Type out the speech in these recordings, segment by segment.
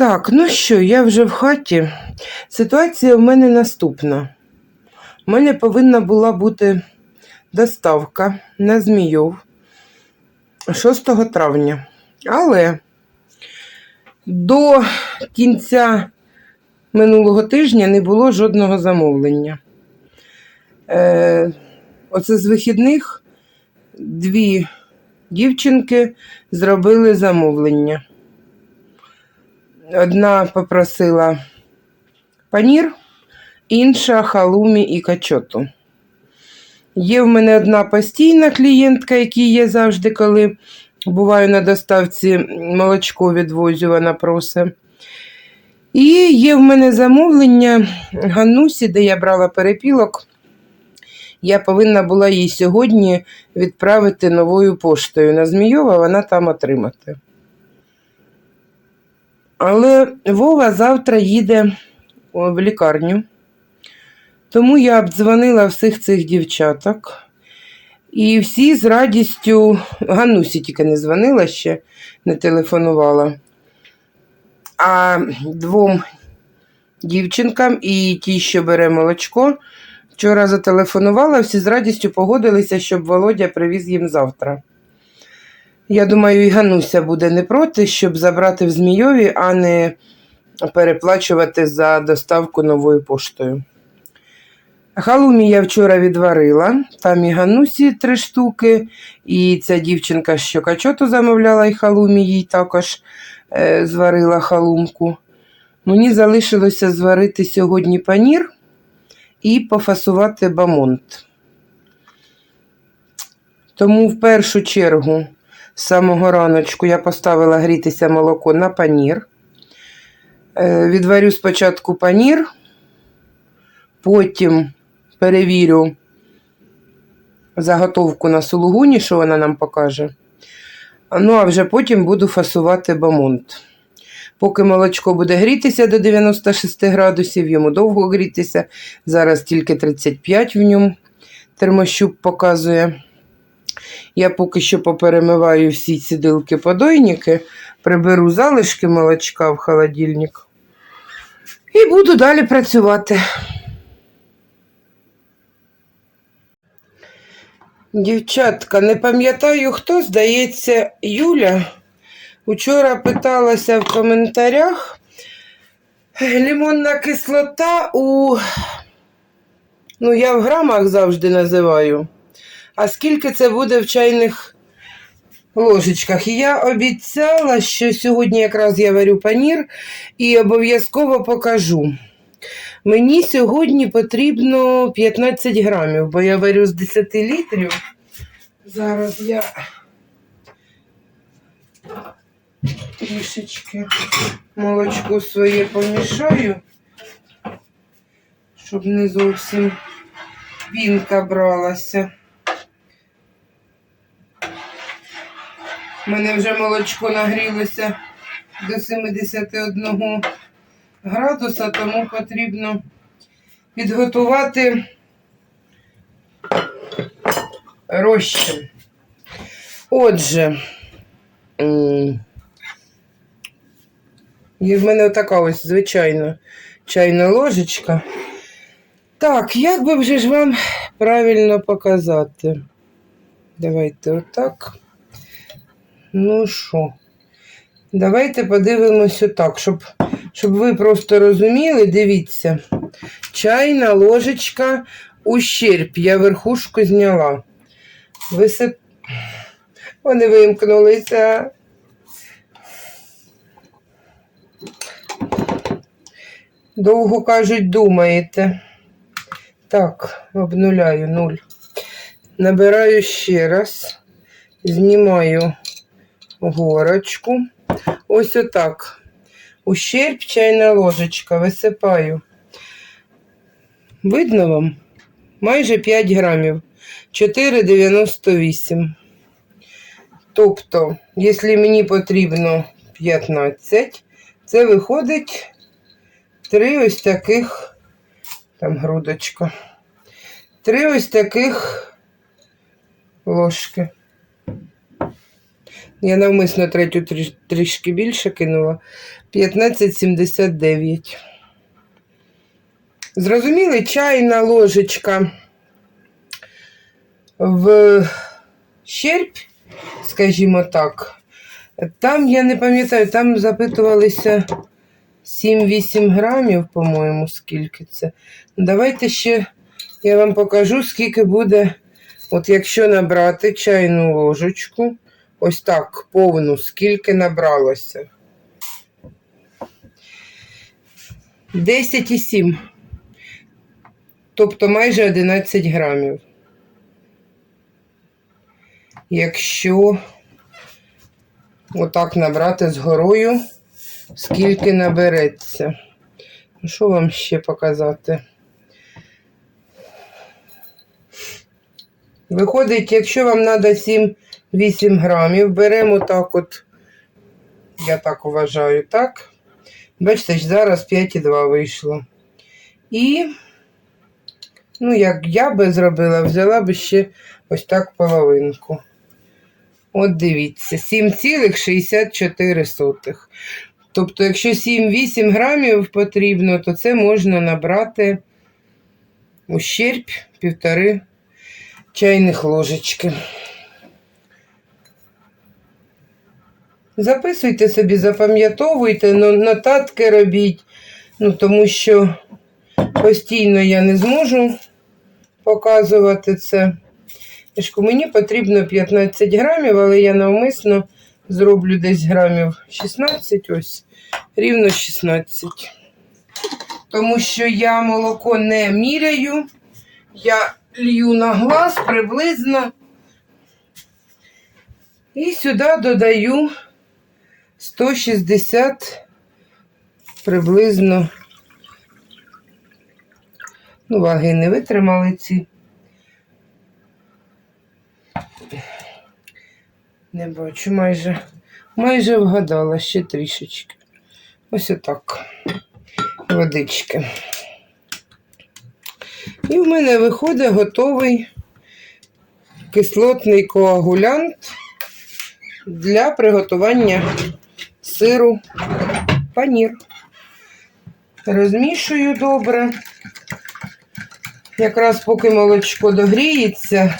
Так, ну що, я вже в хаті. Ситуація в мене наступна. У мене повинна була бути доставка на Змійов 6 травня. Але до кінця минулого тижня не було жодного замовлення. Е, оце з вихідних дві дівчинки зробили замовлення. Одна попросила панір, інша халумі і качоту. Є в мене одна постійна клієнтка, якій є завжди, коли буваю на доставці молочко відвозю, вона просить. І є в мене замовлення Ганусі, де я брала перепілок. Я повинна була їй сьогодні відправити новою поштою на Змійова, вона там отримати. Але Вова завтра їде в лікарню. Тому я обдзвонила всіх цих дівчаток. І всі з радістю, Ганусі тільки не дзвонила ще, не телефонувала. А двом дівчинкам і ті, що бере молочко, вчора зателефонувала, всі з радістю погодилися, щоб Володя привіз їм завтра. Я думаю, і Гануся буде не проти, щоб забрати в Змійові, а не переплачувати за доставку новою поштою. Халумі я вчора відварила, там і Ганусі три штуки, і ця дівчинка, що качоту замовляла, і халумі їй також е, зварила халумку. Мені залишилося зварити сьогодні панір і пофасувати бамонт. Тому в першу чергу з самого раночку я поставила грітися молоко на панір. Е, Відварю спочатку панір, потім перевірю заготовку на сулугуні, що вона нам покаже. Ну, а вже потім буду фасувати бамонт. Поки молочко буде грітися до 96 градусів, йому довго грітися. Зараз тільки 35 в ньому термощуп показує. Я поки що поперемиваю всі сідилки подойники, приберу залишки молочка в холодильник і буду далі працювати. Дівчатка, не пам'ятаю, хто, здається, Юля. Учора питалася в коментарях. Лімонна кислота у. Ну, я в грамах завжди називаю. А скільки це буде в чайних ложечках? І я обіцяла, що сьогодні якраз я варю панір і обов'язково покажу. Мені сьогодні потрібно 15 грамів, бо я варю з 10 літрів. Зараз я трішечки молочко своє помішаю, щоб не зовсім пінка бралася. У мене вже молочко нагрілося до 71 градуса, тому потрібно підготувати розчин. Отже, є в мене така ось звичайна чайна ложечка. Так, як би вже ж вам правильно показати? Давайте отак. Ну що, давайте подивимось отак, щоб, щоб ви просто розуміли, дивіться. Чайна ложечка ущерб. Я верхушку зняла. Висип... Вони вимкнулися. Довго кажуть, думаєте. Так, обнуляю нуль. Набираю ще раз. Знімаю горочку. Ось отак. Ущерб чайна ложечка. Висипаю. Видно вам? Майже 5 грамів. 4,98. Тобто, якщо мені потрібно 15, це виходить 3 ось таких, там грудочка, 3 ось таких ложки. Я навмисно третю трішки більше кинула. 15,79. Зрозуміли, чайна ложечка в щерб, скажімо так. Там, я не пам'ятаю, там запитувалися 7-8 грамів, по-моєму, скільки це. Давайте ще я вам покажу, скільки буде, от якщо набрати чайну ложечку, ось так, повну, скільки набралося. 10,7. Тобто майже 11 грамів. Якщо отак набрати з горою, скільки набереться. Ну, Що вам ще показати? Виходить, якщо вам треба 7-8 грамів, беремо так от, я так вважаю, так? Бачите, зараз 5,2 вийшло. І, ну, як я би зробила, взяла би ще ось так половинку. От дивіться, 7,64. Тобто, якщо 7-8 грамів потрібно, то це можна набрати ущерб півтори чайних ложечки. Записуйте собі, запам'ятовуйте, но- нотатки робіть, ну, тому що постійно я не зможу показувати це. Тяжко, мені потрібно 15 грамів, але я навмисно зроблю десь грамів 16, ось, рівно 16. Тому що я молоко не міряю, я лью на глаз приблизно. І сюди додаю 160 приблизно. Ну, ваги не витримали ці. Не бачу, майже, майже вгадала ще трішечки. Ось отак. Водички. І в мене виходить готовий кислотний коагулянт для приготування сиру панір. Розмішую добре. Якраз поки молочко догріється,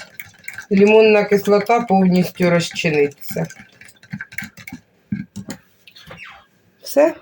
лимонна кислота повністю розчиниться. Все.